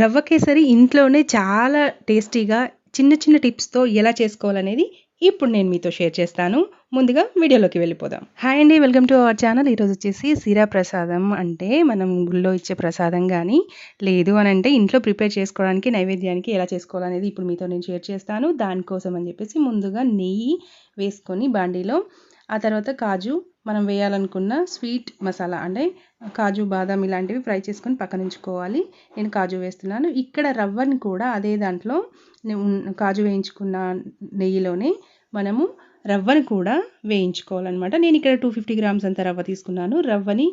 రవ్వ కేసరి ఇంట్లోనే చాలా టేస్టీగా చిన్న చిన్న టిప్స్తో ఎలా చేసుకోవాలనేది ఇప్పుడు నేను మీతో షేర్ చేస్తాను. ముందుగా వీడియోలోకి వెళ్ళిపోదాం. హాయ్ అండి వెల్కమ్ టు అవర్ ఛానల్. ఈరోజు వచ్చేసి సిరా ప్రసాదం. అంటే మనం గుళ్ళో ఇచ్చే ప్రసాదం కానీ లేదు అని అంటే ఇంట్లో ప్రిపేర్ చేసుకోవడానికి నైవేద్యానికి ఎలా చేసుకోవాలనేది ఇప్పుడు మీతో నేను షేర్ చేస్తాను. దానికోసం అని చెప్పేసి ముందుగా నెయ్యి వేసుకొని బాండీలో ఆ తర్వాత కాజు మనం వేయాలనుకున్న స్వీట్ మసాలా అంటే కాజు బాదం ఇలాంటివి ఫ్రై చేసుకొని పక్కన ఉంచుకోవాలి నేను కాజు వేస్తున్నాను. ఇక్కడ రవ్వని కూడా అదే దాంట్లో కాజు వేయించుకున్న నెయ్యిలోనే మనము రవ్వని కూడా వేయించుకోవాలన్నమాట. నేను ఇక్కడ టూ ఫిఫ్టీ గ్రామ్స్ అంత రవ్వ తీసుకున్నాను. రవ్వని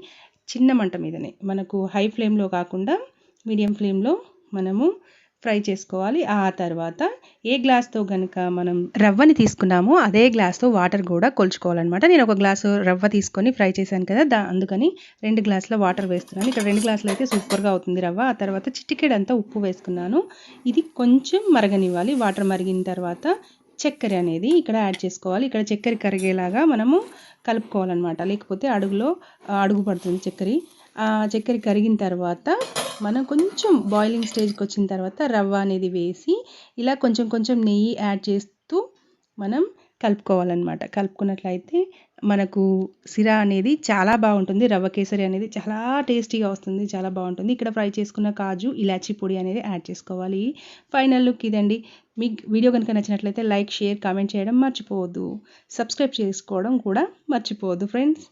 చిన్న మంట మీదనే మనకు హై ఫ్లేమ్లో కాకుండా మీడియం ఫ్లేమ్లో మనము ఫ్రై చేసుకోవాలి. ఆ తర్వాత ఏ గ్లాస్తో కనుక మనం రవ్వని తీసుకున్నామో అదే గ్లాస్తో వాటర్ కూడా కొలుచుకోవాలన్నమాట. నేను ఒక గ్లాసు రవ్వ తీసుకొని ఫ్రై చేశాను కదా దా అందుకని రెండు గ్లాసుల వాటర్ వేస్తున్నాను. ఇక్కడ రెండు గ్లాసులు అయితే సూపర్గా అవుతుంది రవ్వ. ఆ తర్వాత చిటికెడంతా ఉప్పు వేసుకున్నాను. ఇది కొంచెం మరగనివ్వాలి. వాటర్ మరిగిన తర్వాత చక్కెర అనేది ఇక్కడ యాడ్ చేసుకోవాలి. ఇక్కడ చక్కెర కరిగేలాగా మనము కలుపుకోవాలన్నమాట. లేకపోతే అడుగులో అడుగు పడుతుంది చక్కెర. చక్కెర కరిగిన తర్వాత మనం కొంచెం బాయిలింగ్ స్టేజ్కి వచ్చిన తర్వాత రవ్వ అనేది వేసి ఇలా కొంచెం కొంచెం నెయ్యి యాడ్ చేస్తూ మనం కలుపుకోవాలన్నమాట. కలుపుకున్నట్లయితే మనకు సిరా అనేది చాలా బాగుంటుంది. రవ్వ కేసరి అనేది చాలా టేస్టీగా వస్తుంది. చాలా బాగుంటుంది. ఇక్కడ ఫ్రై చేసుకున్న కాజు ఇలాచీ పొడి అనేది యాడ్ చేసుకోవాలి. ఫైనల్ లుక్ ఇదండి. మీకు వీడియో కనుక నచ్చినట్లయితే లైక్ షేర్ కామెంట్ చేయడం మర్చిపోవద్దు. సబ్స్క్రైబ్ చేసుకోవడం కూడా మర్చిపోవద్దు ఫ్రెండ్స్